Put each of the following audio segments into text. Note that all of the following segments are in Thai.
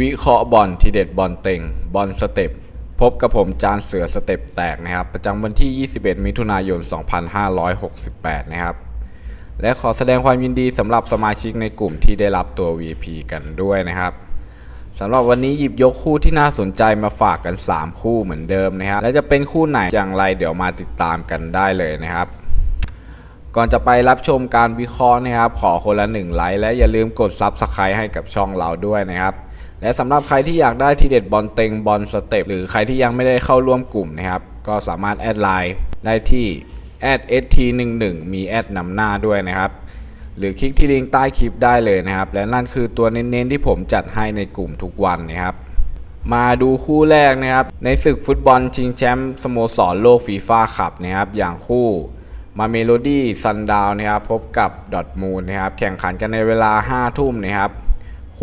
วิเคราะห์บอลทีเด็ดบอลเต็งบอลสเต็ปพบกับผมจานเสือสเต็ปแตกนะครับ ประจำวันที่ 21 มิถุนายน 2568 นะครับ และขอแสดงความยินดีสำหรับสมาชิกในกลุ่มที่ได้รับตัว VP กันด้วยนะครับสำหรับวันนี้หยิบยกคู่ที่น่าสนใจมาฝากกัน 3 คู่เหมือนเดิมนะครับ และจะเป็นคู่ไหนอย่างไรเดี๋ยวมาติดตามกันได้เลยนะครับก่อนจะไปรับชมการวิเคราะห์นะครับ ขอคนละหนึ่งไลค์และอย่าลืมกด Subscribe ให้กับช่องเราด้วยนะครับ และสำหรับใครที่อยากได้ทีเด็ดบอลเต็งบอลสเต็ปหรือใครที่ยังไม่ได้เข้าร่วมกลุ่มนะครับ ก็สามารถแอดไลน์ได้ที่ @st11 มีแอดนำหน้าด้วยนะครับ หรือคลิกที่ลิงก์ใต้คลิปได้เลยนะครับ และนั่นคือตัวเน้นๆที่ผมจัดให้ในกลุ่มทุกวันนะครับ มาดูคู่แรกนะครับ ในศึกฟุตบอลชิงแชมป์สโมสรโลกฟีฟ่าคัพนะครับ อย่างคู่มาเมโลดี้ซันดาวนะครับ พบกับดอทมูลนะครับ แข่งขันกันในเวลา 5 ทุ่มนะครับ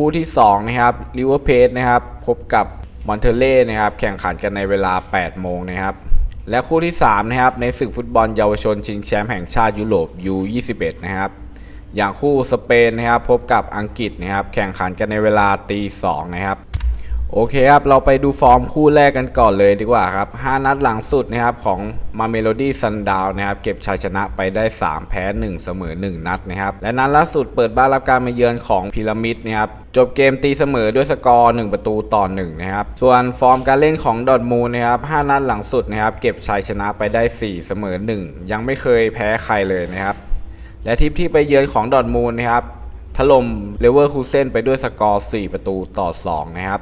คู่ที่ 2 นะครับลิเวอร์เพจนะครับพบกับมอนเทเล่นะครับแข่งขันกันในเวลา 8 โมงนะครับ และคู่ที่ 3 นะครับ ในศึกฟุตบอลเยาวชนชิงแชมป์แห่งชาติยุโรป U21 นะครับ อย่างคู่สเปนนะครับพบกับอังกฤษนะครับแข่งขันกันในเวลาตีสองนะครับโอเคครับ เราไปดูฟอร์มคู่แรกกันก่อนเลยดีกว่าครับ 5 นัดหลังสุดนะครับของมาเมโลดี้ซันดาวนะครับ เก็บชัยชนะไปได้ 3 แพ้ 1 เสมอ 1 นัดนะครับ และนัดล่าสุดเปิดบ้านรับการมาเยือนของพีระมิดนะครับ จบเกมตีเสมอด้วยสกอร์ 1 ประตูต่อ1นะครับ ส่วนฟอร์มการเล่นของดอทมูลนะครับ 5 นัดหลังสุดนะครับ เก็บชัยชนะไปได้ 4 เสมอ 1 ยังไม่เคยแพ้ใครเลยนะครับ และทิปที่ไปเยือนของดอทมูลนะครับ ถล่มเลเวอร์คูเซนไปด้วยสกอร์ 4 ประตูต่อ 2 นะครับ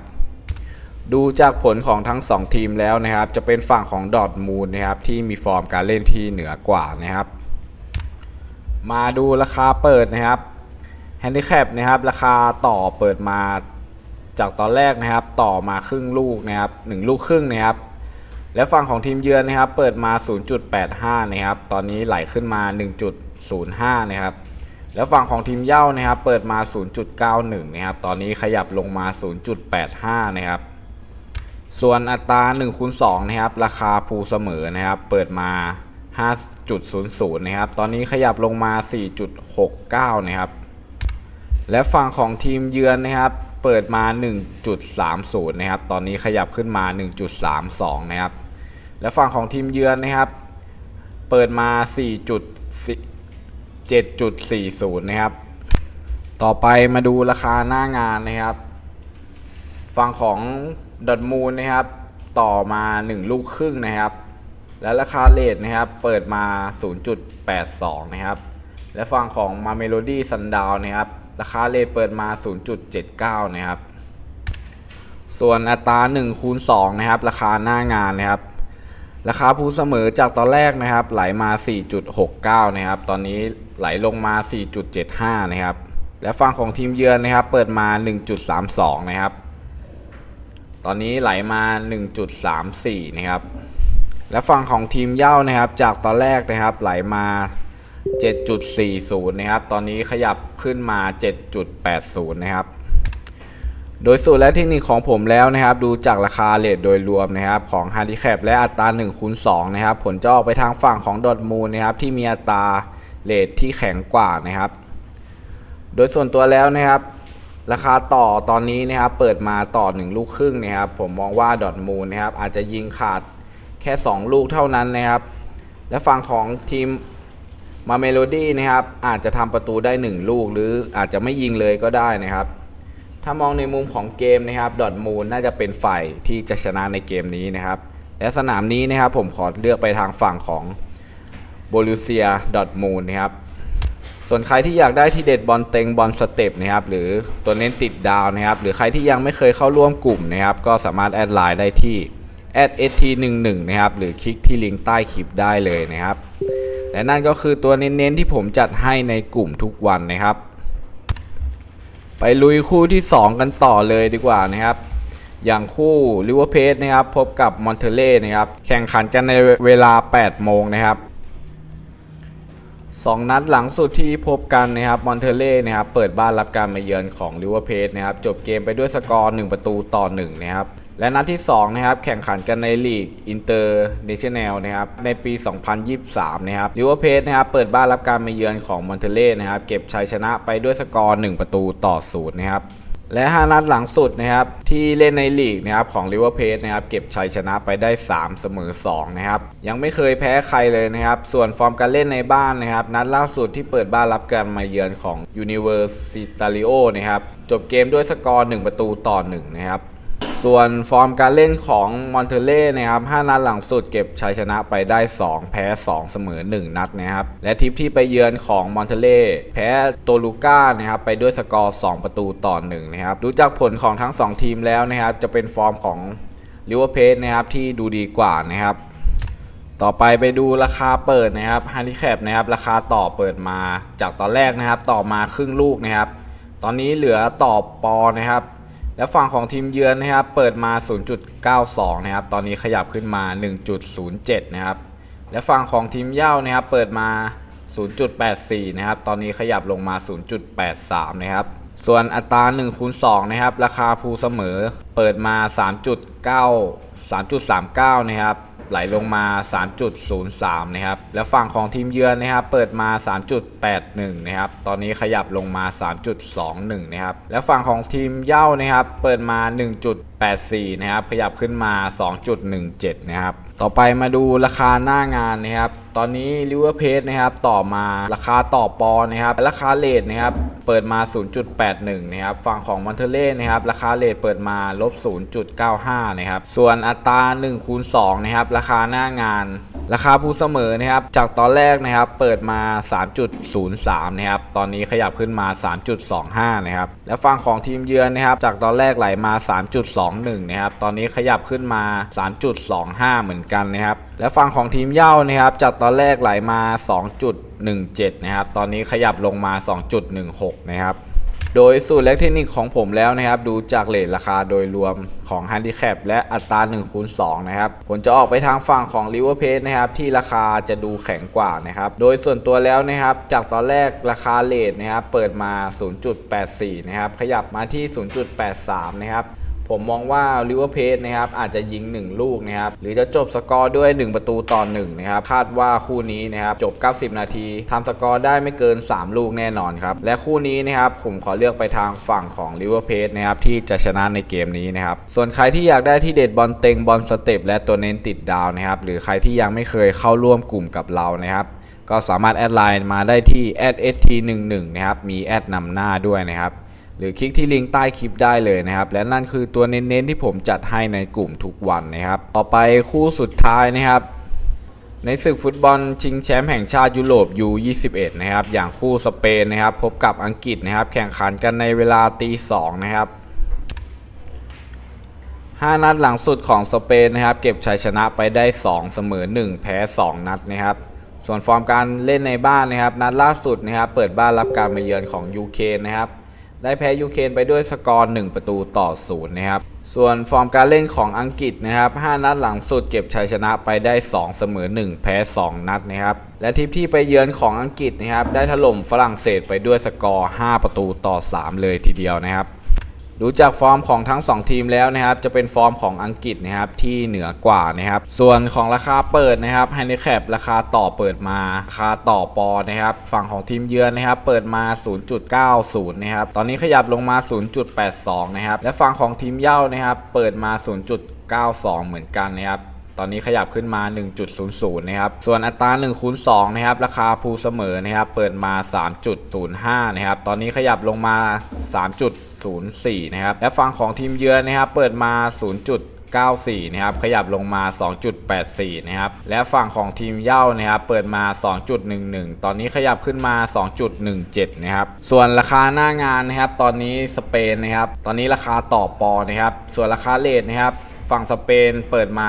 ดูจากผลของทั้ง 2 ทีมแล้วนะครับ จะเป็นฝั่งของดอทมูลนะครับที่มีฟอร์มการเล่นที่เหนือกว่านะครับ มาดูราคาเปิดนะครับ แฮนดิแคปนะครับราคาต่อเปิดมาจากตอนแรกนะครับต่อมาครึ่งลูกนะครับ1ลูกครึ่งนะครับและฝั่งของทีมเยือนนะครับเปิดมา 0.85 นะครับตอนนี้ไหลขึ้นมา 1.05 นะครับแล้วฝั่งของทีมเย่านะครับเปิดมา 0.91 นะครับตอนนี้ขยับลงมา 0.85 นะครับส่วนอัตรา1คูณ2นะครับราคาภูเสมอนะครับเปิดมา 5.00 นะครับตอนนี้ขยับลงมา 4.69 นะครับ และฝั่งของทีมเยือนนะครับ เปิดมา 1.30 นะครับ ตอนนี้ขยับขึ้นมา 1.32 นะครับ และฝั่งของทีมเยือนนะครับ เปิดมา 4.7.40 นะครับ ต่อไปมาดูราคาหน้างานนะครับ ฝั่งของดอทมูลนะครับ ต่อมา 1 ลูกครึ่งนะครับ และราคาเลทนะครับ เปิดมา 0.82 นะครับ และฝั่งของมาเมโลดี้ซันดาวนะครับ ราคาเลทเปิดมา 0.79 นะครับ ส่วนอัตรา1คูณ2นะครับ ราคาหน้างานนะครับ ราคาภูเสมอจากตอนแรกนะครับ ไหลมา 4.69 นะครับ ตอนนี้ไหลลงมา 4.75 นะครับ และฝั่งของทีมเยือนนะครับ เปิดมา 1.32 นะครับ ตอนนี้ไหลมา 1.34 นะครับ และฝั่งของทีมเย่านะครับ จากตอนแรกนะครับ ไหลมา 7.40 นะครับ ตอนนี้ขยับขึ้นมา 7.80 นะครับ โดยสูตรและเทคนิคของผมแล้วนะครับ ดูจากราคาเลทโดยรวมนะครับ ของ h a n d i c a p และอัตรา1คูณ2นะครับ ผลจะออกไปทางฝั่งของดอทมูลนะครับ ที่มีอัตราเลทที่แข็งกว่านะครับ โดยส่วนตัวแล้วนะครับ ราคาต่อตอนนี้นะครับ เปิดมาต่อ 1 ลูกครึ่งนะครับ ผมมองว่าดอทมูลนะครับอาจจะยิงขาดแค่ 2 ลูกเท่านั้นนะครับ และฝั่งของทีม มาเมโลดี้นะครับอาจจะทำประตูได้ 1 ลูก หรืออาจจะไม่ยิงเลยก็ได้นะครับ ถ้ามองในมุมของเกมนะครับดอทมูลน่าจะเป็นฝ่ายที่จะชนะในเกมนี้นะครับ และสนามนี้นะครับผมขอเลือกไปทางฝั่งของโบลูเซียดอทมูลนะครับส่วนใครที่อยากได้ที่เด็ดบอลเต็งบอลสเต็ปนะครับหรือตัวเน้นติดดาวนะครับ หรือใครที่ยังไม่เคยเข้าร่วมกลุ่มนะครับ ก็สามารถแอดไลน์ได้ที่ @st11 นะครับหรือคลิกที่ลิงก์ใต้คลิปได้เลยนะครับ และนั่นก็คือตัวเน้นๆที่ผมจัดให้ในกลุ่มทุกวันนะครับ ไปลุยคู่ที่ 2 กันต่อเลยดีกว่านะครับ อย่างคู่ลิเวอร์เพนะครับพบกับมอนเทเล่นะครับแข่งขันกันในเวลา 8 โมงนะครับ2นัดหลังสุดที่พบกันนะครับมอนเทเล่นะครับเปิดบ้านรับการมาเยือนของลิเวอร์เพนะครับจบเกมไปด้วยสกอร์ 1 ประตูต่อ 1 นะครับ และนัดที่ 2 นะครับ แข่งขันกันในลีกอินเตอร์เนชั่นแนลนะครับ ในปี 2023 นะครับลิเวอร์เพนะครับ เปิดบ้านรับการมาเยือนของมอนเทเล่นะครับ เก็บชัยชนะไปด้วยสกอร์ 1 ประตูต่อ0นะครับ และ 5 นัดหลังสุดนะครับ ที่เล่นในลีกนะครับของลิเวอร์พูลนะครับ เก็บชัยชนะไปได้ 3 เสมอ 2 นะครับ ยังไม่เคยแพ้ใครเลยนะครับ ส่วนฟอร์มการเล่นในบ้านนะครับ นัดล่าสุดที่เปิดบ้านรับการมาเยือนของ Universitario นะครับ จบเกมด้วยสกอร์ 1 ประตูต่อ 1 นะครับ ส่วนฟอร์มการเล่นของมอนเทเล่นะครับ 5 นัดหลังสุดเก็บชัยชนะไปได้ 2 แพ้ 2 เสมอ 1 นัดนะครับ และทิปที่ไปเยือนของมอนเทเล่แพ้โตลูก้านะครับไปด้วยสกอร์ 2 ประตูต่อ 1 นะครับ ดูจากผลของทั้ง 2 ทีมแล้วนะครับ จะเป็นฟอร์มของลิเวอร์พูลนะครับที่ดูดีกว่านะครับต่อไปไปดูราคาเปิดนะครับฮันดิแคปนะครับราคาต่อเปิดมาจากตอนแรกนะครับ ต่อมาครึ่งลูกนะครับ ตอนนี้เหลือต่อปอนะครับ และฝั่งของทีมเยือนนะครับเปิดมา 0.92 นะครับ ตอนนี้ขยับขึ้นมา 1.07 นะครับ และฝั่งของทีมเย่านะครับเปิดมา 0.84 นะครับ ตอนนี้ขยับลงมา 0.83 นะครับ ส่วนอัตรา1คูณ2นะครับ ราคาภูเสมอเปิดมา 3.9 3.39 นะครับ ไหลลงมา 3.03 นะครับ แล้วฝั่งของทีมเยือนนะครับ เปิดมา 3.81 นะครับ ตอนนี้ขยับลงมา 3.21 นะครับ แล้วฝั่งของทีมเย่านะครับ เปิดมา 1.84 นะครับ ขยับขึ้นมา 2.17 นะครับ ต่อไปมาดูราคาหน้างานนะครับ ตอนนี้ลิเวอร์เพจนะครับ ต่อมาราคาต่อปอนนะครับ ราคาเลทนะครับ เปิดมา 0.81 นะครับ ฝั่งของมอนเทเล่นะครับ ราคาเลทเปิดมาลบ 0.95 นะครับ ส่วนอัตรา1คูณ2นะครับ ราคาหน้างาน ราคาผู้เสมอนะครับ จากตอนแรกนะครับ เปิดมา 3.03 นะครับ ตอนนี้ขยับขึ้นมา 3.25 นะครับ และฝั่งของทีมเยือนนะครับ จากตอนแรกไหลมา3.21นะครับตอนนี้ขยับขึ้นมา 3.25 เหมือนกันนะครับและฝั่งของทีมเย่านะครับจากตอนแรกไหลมา 2.17 นะครับตอนนี้ขยับลงมา 2.16 นะครับโดยสูตรและเทคนิคของผมแล้วนะครับ ดูจากเลทราคาโดยรวมของ Handicap และอัตรา1คูณ2นะครับผลจะออกไปทางฝั่งของ River p a c e นะครับ ที่ราคาจะดูแข็งกว่านะครับ โดยส่วนตัวแล้วนะครับ จากตอนแรกราคาเลทนะครับ เปิดมา 0.84 นะครับ ขยับมาที่ 0.83 นะครับ ผมมองว่า River p a c e นะครับอาจจะยิง 1 ลูกนะครับหรือจะจบสกอร์ด้วย 1 ประตูต่อ1นะครับคาดว่าคู่นี้นะครับจบ 90 นาทีทำสกอร์ได้ไม่เกิน 3 ลูกแน่นอนครับและคู่นี้นะครับผมขอเลือกไปทางฝั่งของ River p a c e นะครับที่จะชนะในเกมนี้นะครับส่วนใครที่อยากได้ที่เด็ดบอลเต็งบอลสเต็ปและตัวเน้นติดดาวนะครับหรือใครที่ยังไม่เคยเข้าร่วมกลุ่มกับเรานะครับก็สามารถแอดไลน์มาได้ที่ @st11 นะครับมีแอดนำหน้าด้วยนะครับ หรือคลิกที่ลิงก์ใต้คลิปได้เลยนะครับ และนั่นคือตัวเน้นๆที่ผมจัดให้ในกลุ่มทุกวันนะครับ ต่อไปคู่สุดท้ายนะครับ ในศึกฟุตบอลชิงแชมป์แห่งชาติยุโรป U21 นะครับ อย่างคู่สเปนนะครับ พบกับอังกฤษนะครับ แข่งขันกันในเวลาตีสองนะครับ5 นัดหลังสุดของสเปนนะครับ เก็บชัยชนะไปได้ 2 เสมอ 1 แพ้ 2 นัดนะครับ ส่วนฟอร์มการเล่นในบ้านนะครับ นัดล่าสุดนะครับ เปิดบ้านรับการมาเยือนของยูเครนนะครับ ได้แพ้ยูเครนไปด้วยสกอร์ 1 ประตูต่อ 0 นะครับ ส่วนฟอร์มการเล่นของอังกฤษนะครับ 5 นัดหลังสุดเก็บชัยชนะไปได้ 2 เสมอ 1 แพ้ 2 นัดนะครับ และทีมที่ไปเยือนของอังกฤษนะครับ ได้ถล่มฝรั่งเศสไปด้วยสกอร์ 5 ประตูต่อ 3 เลยทีเดียวนะครับ ดูจากฟอร์มของทั้ง 2 ทีมแล้วนะครับ จะเป็นฟอร์มของอังกฤษนะครับที่เหนือกว่านะครับ ส่วนของราคาเปิดนะครับไฮนแคปราคาต่อเปิดมาราคาต่อปอนะครับ ฝั่งของทีมเยือนนะครับ เปิดมา 0.90 นะครับ ตอนนี้ขยับลงมา 0.82 นะครับ และฝั่งของทีมเย่านะครับ เปิดมา 0.92 เหมือนกันนะครับ ตอนนี้ขยับขึ้นมา 1.00 นะครับ ส่วนอัตรา1คูณ2นะครับ ราคาภูเสมอนะครับ เปิดมา 3.05 นะครับ ตอนนี้ขยับลงมา 3.04 นะครับ และฝั่งของทีมเยือนนะครับ เปิดมา 0.94 นะครับ ขยับลงมา 2.84 นะครับ และฝั่งของทีมเย่านะครับ เปิดมา 2.11 ตอนนี้ขยับขึ้นมา 2.17 นะครับ ส่วนราคาหน้างานนะครับ ตอนนี้สเปนนะครับ ตอนนี้ราคาต่อปอนะครับ ส่วนราคาเลทนะครับ ฝั่งสเปนเปิดมา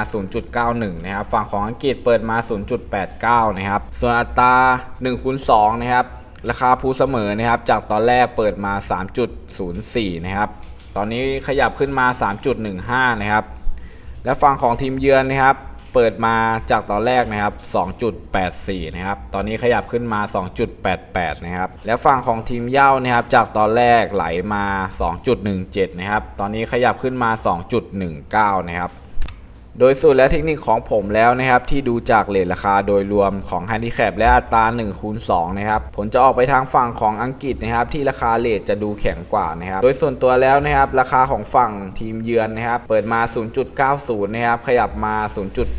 0.91 นะครับ ฝั่งของอังกฤษเปิดมา 0.89 นะครับ ส่วนอัตรา1คูณ2นะครับ ราคาพูเสมอนะครับ จากตอนแรกเปิดมา 3.04 นะครับ ตอนนี้ขยับขึ้นมา 3.15 นะครับ และฝั่งของทีมเยือนนะครับ เปิดมาจากตอนแรกนะครับ 2.84 นะครับ ตอนนี้ขยับขึ้นมา 2.88 นะครับ และฝั่งของทีมเย่านะครับ จากตอนแรกไหลมา 2.17 นะครับ ตอนนี้ขยับขึ้นมา 2.19 นะครับ โดยสูตรและเทคนิคของผมแล้วนะครับ ที่ดูจากเลทราคาโดยรวมของ h ฮนดิแคปและอัตรา1คูณ2นะครับผลจะออกไปทางฝั่งของอังกฤษนะครับ ที่ราคาเลทจะดูแข็งกว่านะครับ โดยส่วนตัวแล้วนะครับ ราคาของฝั่งทีมเยือนนะครับ เปิดมา 0.90 นะครับ ขยับมา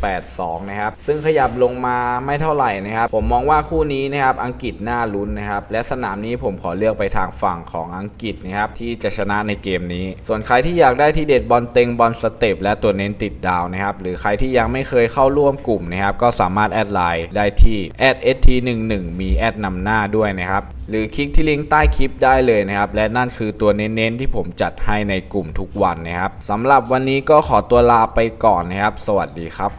0.82 นะครับ ซึ่งขยับลงมาไม่เท่าไหร่นะครับ ผมมองว่าคู่นี้นะครับอังกฤษน่าลุ้นนะครับและสนามนี้ผมขอเลือกไปทางฝั่งของอังกฤษนะครับที่จะชนะในเกมนี้ ส่วนใครที่อยากได้ที่เด็ดบอลเต็งบอลสเต็ปและตัวเน้นติดดาวนะครับหรือใครที่ยังไม่เคยเข้าร่วมกลุ่มนะครับก็สามารถแอดไลน์ได้ที่ @st11 มีแอดนำหน้าด้วยนะครับหรือคลิกที่ลิงก์ใต้คลิปได้เลยนะครับ และนั่นคือตัวเน้นๆที่ผมจัดให้ในกลุ่มทุกวันนะครับสำหรับวันนี้ก็ขอตัวลาไปก่อนนะครับ สวัสดีครับ